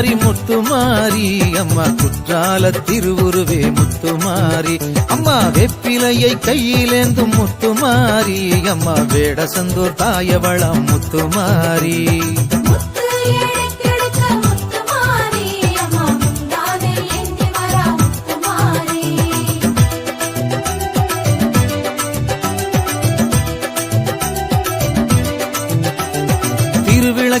மாறி முத்து மாறி அம்மா குற்றால திருவுருவே முத்து மாறி. அம்மா வெப்பிலையை கையிலேந்தும் முத்து மாறி அம்மா வேடசந்தூர் தாயவளம் முத்து மாறி.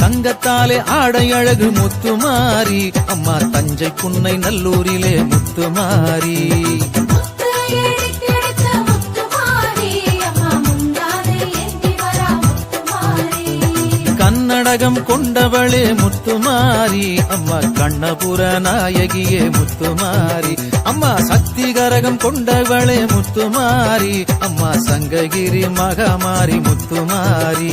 தங்கத்தாலே ஆடை அழகு முத்துமாரி அம்மா தஞ்சை புன்னை நல்லூரிலே முத்துமாரி முத்து எடுத்தெடுத்த கன்னடகம் கொண்டவளே முத்துமாரி அம்மா கண்ணபுர நாயகியே முத்துமாரி அம்மா சக்தி கரகம் கொண்டவளே முத்துமாரி அம்மா சங்ககிரி மகமாரி முத்துமாரி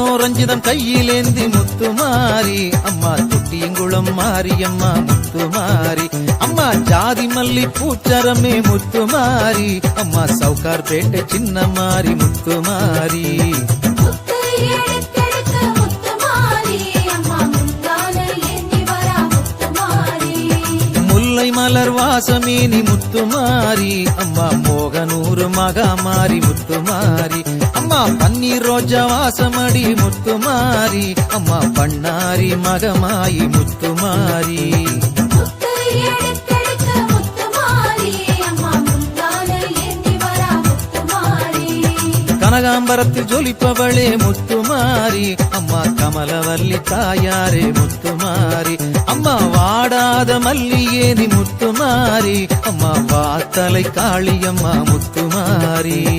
மனோரஞ்சிதம் கையிலேந்தி முத்துமாரி அம்மா தொட்டியங்குளம் மாரியம்மா முத்துமாரி அம்மா ஜாதி மல்லி பூச்சரமே முத்துமாரி அம்மா சவுகார் பேட்டை சின்ன சின்னமாரி முத்துமாரி மலர் வாசமேனி முத்துமாரி அம்மா மோகனூர் மகாமாரி முத்துமாரி அம்மா பன்னீர் ரோஜா வாசமடி முத்துமாரி அம்மா பண்ணாரி மகமாயி முத்துமாரி கனகாம்பரத்தில் ஜொலிப்பவளே முத்துமாரி. அம்மா கமலவல்லி தாயாரே முத்துமாரி. அம்மா வாடாத மல்லியே நீ முத்துமாரி. அம்மா வாத்தலை காளியம்மா முத்துமாரி.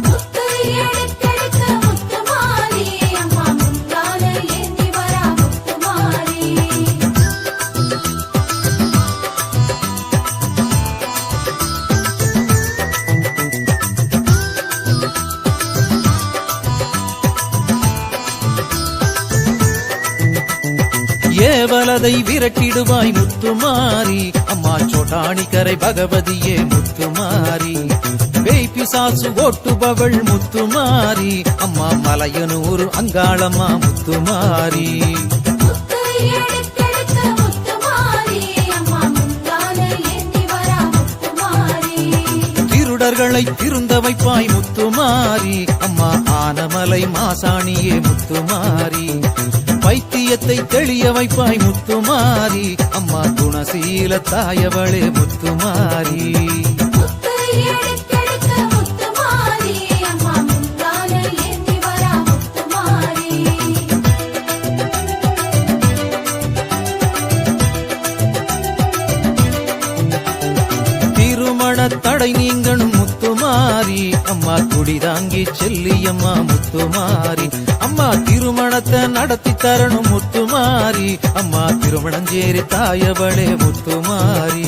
ஏவலதை விரட்டிடுவாய் முத்துமாரி. அம்மா சோட்டாணிக்கரை பகவதியே முத்துமாரி. பேய் பிசாசு ஓட்டுபவள் முத்துமாரி. அம்மா மலையனூர் அங்காளம்மா முத்துமாரி. திருடர்களை திருந்த வைப்பாய் முத்துமாரி. அம்மா ஆனமலை மாசாணியே முத்துமாரி. பைத்தியத்தை தெளிய வைப்பாய் முத்துமாரி. அம்மா குணசீல தாயவளே முத்துமாரி. அம்மா குடிதாங்கி செல்லியம்மா முத்துமாரி அம்மா திருமணத்தை நடத்தி தரணும் முத்துமாரி அம்மா திருமணஞ்சேரி தாயவளே முத்துமாரி